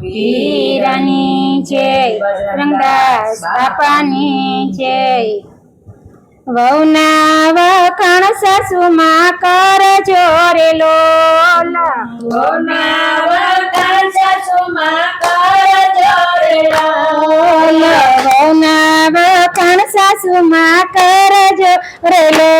પીરાની જય રંગદાસ બાપાની જય. વહુના વખાણ સાસુમાં કર જોરે લોલ લોલ વહુના વખાણ સાસુમાં કર જોરે લોલ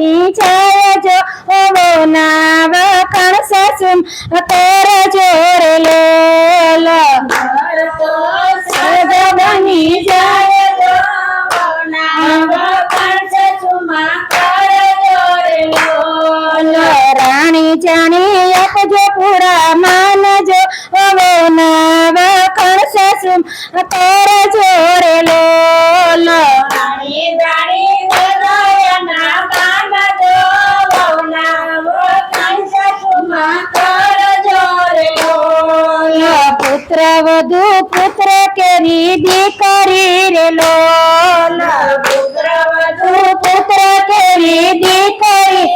જાય જો વહુના વખાણ સાસુ કર કેરી દીકરી રે લોલ. પુત્ર કેરી દીકરી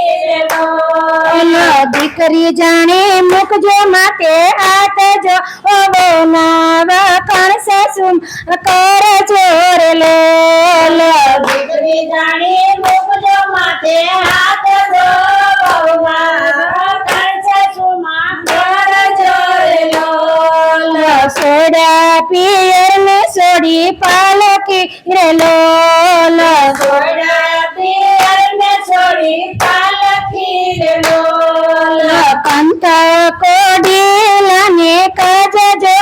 દીકરી જાણી મૂકજો માતે હાથ જો હવે ના વખણ સાસુ કર જોરે લોલ. પિયર ને સોડી પાલકી રે લોલ સોડા પિયરને છોડી પાલખી રેલો કંથ કોડીલા ને કાજ જો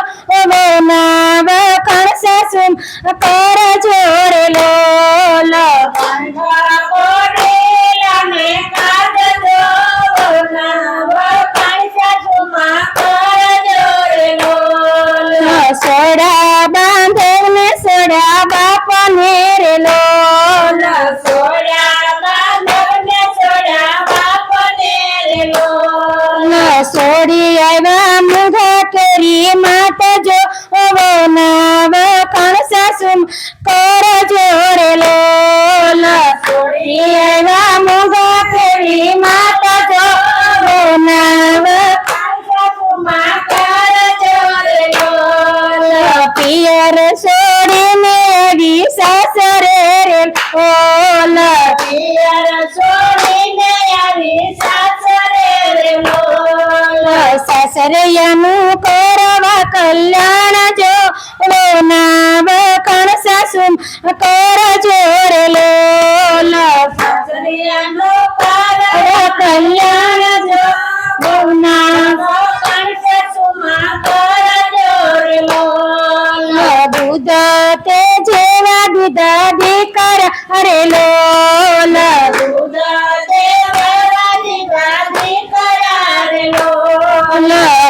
ના વખણ સાસુ કર લોલ સોડા આવ્યા મુઢા કેરી માત જો વખણ સાસુ કર જોરે લોલ સોડી આવ્યા મુઢા કેરી માત જો જોડેલો પિયર છોડીને devi sasarere o la piara sorine ari sasarere o la sasare yanu korava kalyana jo lo nava kana sasum kora jorele અરે લોલ.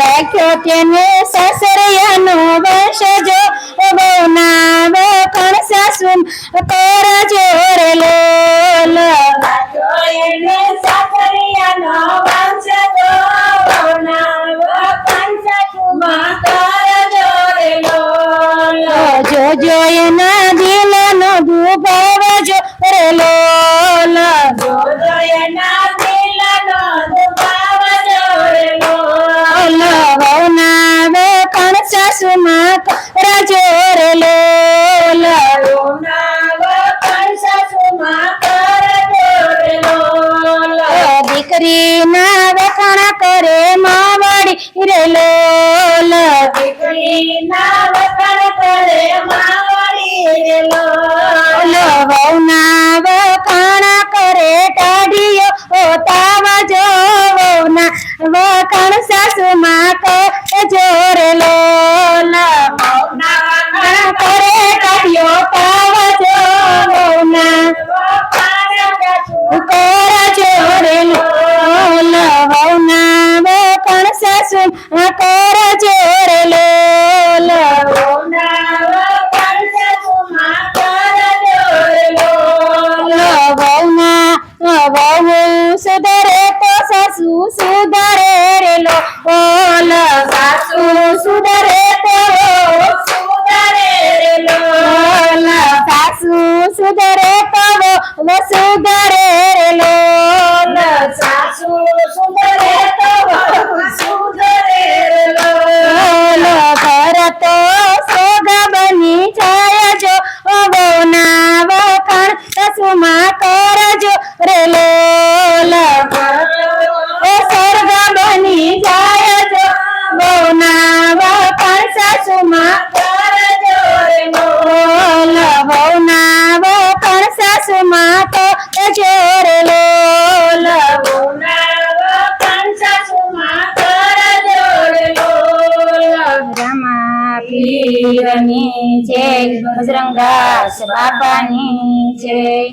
રાખ્યો તેને ઓલ પીરની જય બજરંગાસ બાપાની જય